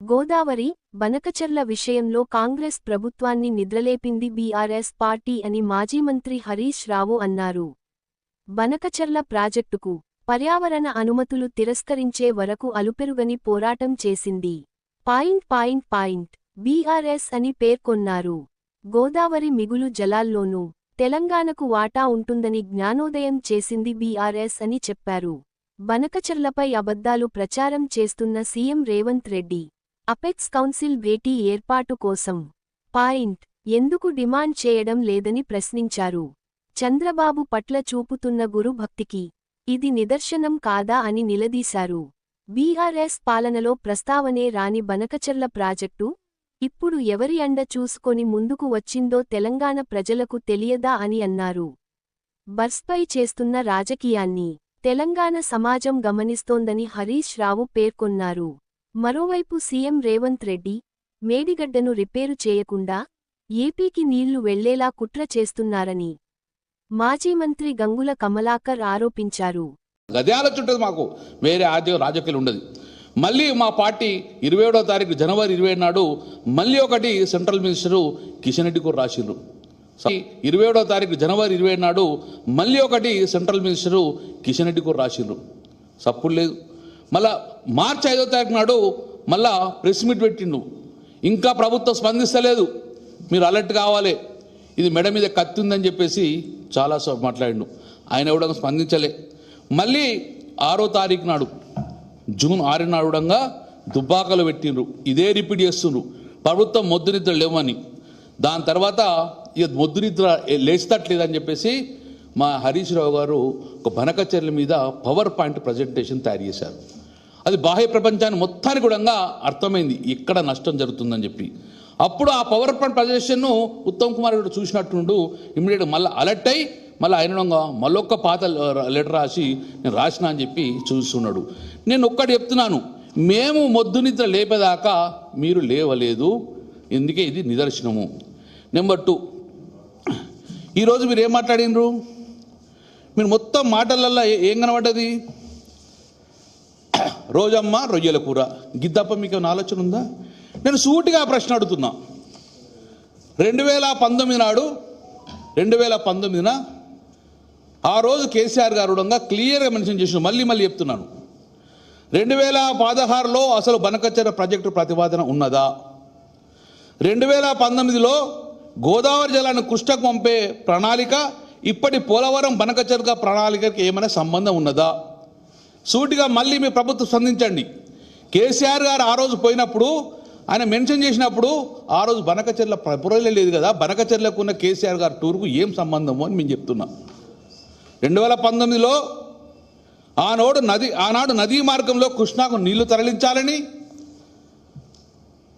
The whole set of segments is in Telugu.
గోదావరి బనకచర్ల విషయంలో కాంగ్రెస్ ప్రభుత్వాన్ని నిద్రలేపింది బీఆర్ఎస్ పార్టీ అని మాజీ మంత్రి హరీష్ రావు అన్నారు. బనకచర్ల ప్రాజెక్టుకు పర్యావరణ అనుమతులు తిరస్కరించే వరకు అలుపెరుగని పోరాటం చేసింది. పాయింట్ పాయింట్ పాయింట్ బీఆర్ఎస్ అని పేర్కొన్నారు. గోదావరి మిగులు జలాల్లోనూ తెలంగాణకు వాటా ఉంటుందని జ్ఞానోదయం చేసింది బీఆర్ఎస్ అని చెప్పారు. బనకచర్లపై అబద్ధాలు ప్రచారం చేస్తున్న CM Revanth Reddy apex council భేటీ ఏర్పాటు కోసం పాయింట్ ఎందుకు డిమాండ్ చేయడం లేదని ప్రశ్నించారు. చంద్రబాబు పట్ల చూపుతున్న గురు భక్తికి ఇది నిదర్శనం కాదా అని నిలదీశారు. బీఆర్ఎస్ పాలనలో ప్రస్తావనే రాని బనకచర్ల ప్రాజెక్టు ఇప్పుడు ఎవరి అండ చూసుకొని ముందుకు వచ్చిందో తెలంగాణ ప్రజలకు తెలియదా అని అన్నారు. బర్స్పై చేస్తున్న రాజకీయాన్ని తెలంగాణ సమాజం గమనిస్తోందని హరీష్ రావు పేర్కొన్నారు. మరోవైపు సీఎం రేవంత్ రెడ్డి మేడిగడ్డను రిపేరు చేయకుండా ఏపీకి నీళ్ళు వెళ్ళేలా కుట్ర చేస్తున్నారని మాజీ మంత్రి గంగుల కమలాకర్ ఆరోపించారు. గదే ఆలోచన మాకు. వేరే ఆర్థిక రాజకీయాలు ఉండదు. మళ్ళీ మా పార్టీ ఇరవై ఏడో తారీఖు జనవరి ఇరవై నాడు మళ్ళీ ఒకటి సెంట్రల్ మినిస్టరు కిషన్ రెడ్డి కూడా రాసిండ్రు. ఇరవై ఏడో తారీఖు జనవరి ఇరవై నాడు మళ్ళీ ఒకటి సెంట్రల్ మినిస్టరు కిషన్ రెడ్డి కూడా రాసిండ్రు. సప్పుడు లేదు. మళ్ళా మార్చి ఐదో తారీఖు నాడు మళ్ళా ప్రెస్ మీట్ పెట్టిండు. ఇంకా ప్రభుత్వం స్పందిస్తలేదు. మీరు అలర్ట్ కావాలి. ఇది మెడ మీద కత్తి ఉందని చెప్పేసి చాలా మాట్లాడిండు. ఆయన కూడా స్పందించలే. మళ్ళీ ఆరో తారీఖు నాడు జూన్ ఆరు నాడుడంగా దుబ్బాకలు పెట్టిండ్రు. ఇదే రిపీట్ చేస్తుండ్రు. ప్రభుత్వం మొద్దు నిద్ర లేవని. దాని తర్వాత ఇక మొద్దు నిద్ర లేస్తట్లేదని చెప్పేసి మా హరీష్ రావు గారు ఒక బనకచర్ల మీద పవర్ పాయింట్ ప్రజెంటేషన్ తయారు చేశారు. అది బాహ్య ప్రపంచాన్ని మొత్తానికి కూడా అర్థమైంది. ఎక్కడ నష్టం జరుగుతుందని చెప్పి. అప్పుడు ఆ పవర్ పాయింట్ ప్రజెషన్ను ఉత్తమ్ కుమార్ గారు చూసినట్టుండు ఇమ్మీడియట్ మళ్ళీ అలర్ట్ అయ్యి మళ్ళీ ఆయన మళ్ళొక్క పాత లెటర్ రాసి నేను రాసిన అని చెప్పి చూస్తున్నాడు. నేను ఒక్కటి చెప్తున్నాను మేము మొద్దు నిద్ర లేపేదాకా మీరు లేవలేదు. ఎందుకే ఇది నిదర్శనము? నెంబర్ టూ ఈరోజు మీరు ఏం మాట్లాడినరు? మీరు మొత్తం మాటలల్లో ఏం కనబడ్డది? రోజమ్మ రొయ్యల కూర. గిద్దప్ప మీకు ఏమైనా ఆలోచన ఉందా? నేను సూటిగా ప్రశ్న అడుగుతున్నా. రెండు వేల పంతొమ్మిది నాడు రెండు వేల పంతొమ్మిదిన ఆ రోజు కేసీఆర్ గారు క్లియర్గా మెన్షన్ చేసిన మళ్ళీ మళ్ళీ చెప్తున్నాను. రెండు వేల పదహారులో అసలు బనకచ్చర ప్రాజెక్టు ప్రతిపాదన ఉన్నదా? రెండు వేల పంతొమ్మిదిలో గోదావరి జలాన్ని కృష్ణకు పంపే ప్రణాళిక ఇప్పటి పోలవరం బనకచర్గ ప్రణాళికకి ఏమైనా సంబంధం ఉన్నదా? సూటిగా మళ్ళీ మీ ప్రభుత్వం స్పందించండి. కేసీఆర్ గారు ఆ రోజు పోయినప్పుడు ఆయన మెన్షన్ చేసినప్పుడు ఆ రోజు బనకచెర్ల పురలే లేదు కదా బనకచెర్లకు ఉన్న కేసీఆర్ గారు టూర్కు ఏం సంబంధము అని మేము చెప్తున్నాం. రెండు వేల పంతొమ్మిదిలో ఆనాడు నది ఆనాడు నదీ మార్గంలో కృష్ణాకు నీళ్ళు తరలించాలని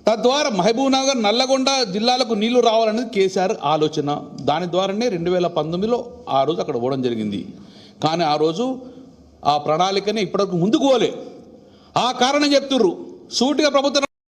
తద్వారా మహబూబ్నగర్ నల్లగొండ జిల్లాలకు నీళ్ళు రావాలనేది కేసీఆర్ ఆలోచన. దాని ద్వారానే రెండు వేల పంతొమ్మిదిలో ఆ రోజు అక్కడ పోవడం జరిగింది. కానీ ఆ రోజు ఆ ప్రణాళికని ఇప్పటివరకు ముందుకు పోలే. ఆ కారణం చెప్తుర్రు. సూటిగా ప్రభుత్వం